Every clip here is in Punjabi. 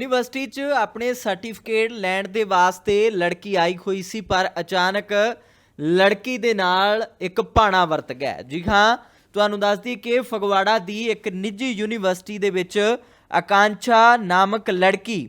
ਯੂਨੀਵਰਸਿਟੀ 'ਚ ਆਪਣੇ ਸਰਟੀਫਿਕੇਟ ਲੈਣ ਦੇ ਵਾਸਤੇ ਲੜਕੀ ਆਈ ਹੋਈ ਸੀ, ਪਰ ਅਚਾਨਕ ਲੜਕੀ ਦੇ ਨਾਲ ਇੱਕ ਭਾਣਾ ਵਰਤ ਗਿਆ ਜੀ ਹਾਂ, ਤੁਹਾਨੂੰ ਦੱਸਦੀ ਕਿ ਫਗਵਾੜਾ ਦੀ ਇੱਕ ਨਿੱਜੀ ਯੂਨੀਵਰਸਿਟੀ ਦੇ ਵਿੱਚ ਆਕਾਂਸ਼ਾ ਨਾਮਕ ਲੜਕੀ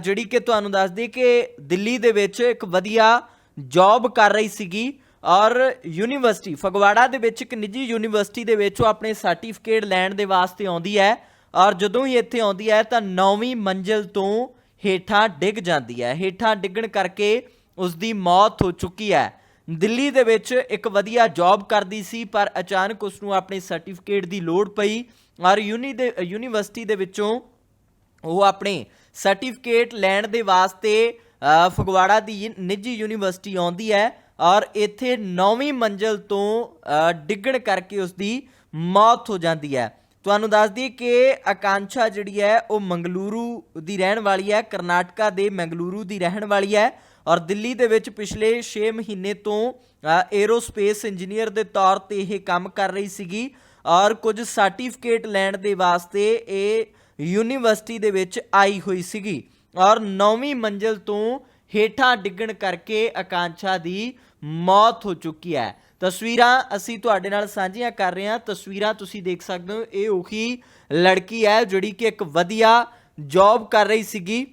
ਜਿਹੜੀ ਕਿ ਤੁਹਾਨੂੰ ਦੱਸਦੀ ਕਿ ਦਿੱਲੀ ਦੇ ਵਿੱਚ ਇੱਕ ਵਧੀਆ ਜੌਬ ਕਰ ਰਹੀ ਸੀਗੀ ਔਰ ਯੂਨੀਵਰਸਿਟੀ, ਫਗਵਾੜਾ ਦੇ ਵਿੱਚ ਇੱਕ ਨਿੱਜੀ ਯੂਨੀਵਰਸਿਟੀ ਦੇ ਵਿੱਚ ਉਹ ਆਪਣੇ ਸਰਟੀਫਿਕੇਟ ਲੈਣ ਦੇ ਵਾਸਤੇ ਆਉਂਦੀ ਹੈ। ਔਰ ਜਦੋਂ ਹੀ ਇੱਥੇ ਆਉਂਦੀ ਹੈ ਤਾਂ ਨੌਵੀਂ ਮੰਜ਼ਿਲ ਤੋਂ ਹੇਠਾਂ ਡਿੱਗ ਜਾਂਦੀ ਹੈ। ਹੇਠਾਂ ਡਿੱਗਣ ਕਰਕੇ ਉਸ ਦੀ ਮੌਤ ਹੋ ਚੁੱਕੀ ਹੈ। ਦਿੱਲੀ ਦੇ ਵਿੱਚ ਇੱਕ ਵਧੀਆ ਜੌਬ ਕਰਦੀ ਸੀ, ਪਰ ਅਚਾਨਕ ਉਸ ਨੂੰ ਆਪਣੇ ਸਰਟੀਫਿਕੇਟ ਦੀ ਲੋੜ ਪਈ ਔਰ ਯੂਨੀ ਦੇ ਯੂਨੀਵਰਸਿਟੀ ਦੇ ਵਿੱਚੋਂ ਉਹ ਆਪਣੇ ਸਰਟੀਫਿਕੇਟ ਲੈਣ ਦੇ ਵਾਸਤੇ ਫਗਵਾੜਾ ਦੀ ਨਿੱਜੀ ਯੂਨੀਵਰਸਿਟੀ ਆਉਂਦੀ ਹੈ ਔਰ ਇੱਥੇ 9ਵੀਂ ਮੰਜ਼ਲ ਤੋਂ ਡਿੱਗਣ ਕਰਕੇ ਉਸ ਦੀ ਮੌਤ ਹੋ ਜਾਂਦੀ ਹੈ। ਤੁਹਾਨੂੰ ਦੱਸ ਦਈਏ ਕਿ ਆਕਾਂਸ਼ਾ ਜਿਹੜੀ ਹੈ, ਉਹ ਮੰਗਲੂਰੂ ਦੀ ਰਹਿਣ ਵਾਲੀ ਹੈ, ਕਰਨਾਟਕਾ ਦੇ ਮੰਗਲੁਰੂ ਦੀ ਰਹਿਣ ਵਾਲੀ ਹੈ ਔਰ ਦਿੱਲੀ ਦੇ ਵਿੱਚ ਪਿਛਲੇ 6 ਮਹੀਨੇ ਤੋਂ 에ਅਰੋਸਪੇਸ ਇੰਜੀਨੀਅਰ ਦੇ ਤੌਰ ਤੇ ਇਹ ਕੰਮ ਕਰ ਰਹੀ ਸੀਗੀ ਔਰ ਕੁਝ ਸਰਟੀਫਿਕੇਟ ਲੈਣ ਦੇ ਵਾਸਤੇ ਇਹ ਯੂਨੀਵਰਸਿਟੀ ਦੇ ਵਿੱਚ ਆਈ ਹੋਈ ਸੀਗੀ ਔਰ 9ਵੀਂ ਮੰਜ਼ਿਲ ਤੋਂ ਹੇਠਾਂ ਡਿੱਗਣ ਕਰਕੇ ਆਕਾਂਸ਼ਾ ਦੀ ਮੌਤ ਹੋ ਚੁੱਕੀ ਹੈ। ਤਸਵੀਰਾਂ ਅਸੀਂ ਤੁਹਾਡੇ ਨਾਲ ਸਾਂਝੀਆਂ ਕਰ ਰਹੇ ਹਾਂ। ਤਸਵੀਰਾਂ ਤੁਸੀਂ ਦੇਖ ਸਕਦੇ ਹੋ। ਇਹ ਉਹੀ ਲੜਕੀ ਹੈ ਜਿਹੜੀ ਕਿ ਇੱਕ ਵਧੀਆ ਜੌਬ ਕਰ ਰਹੀ ਸੀਗੀ।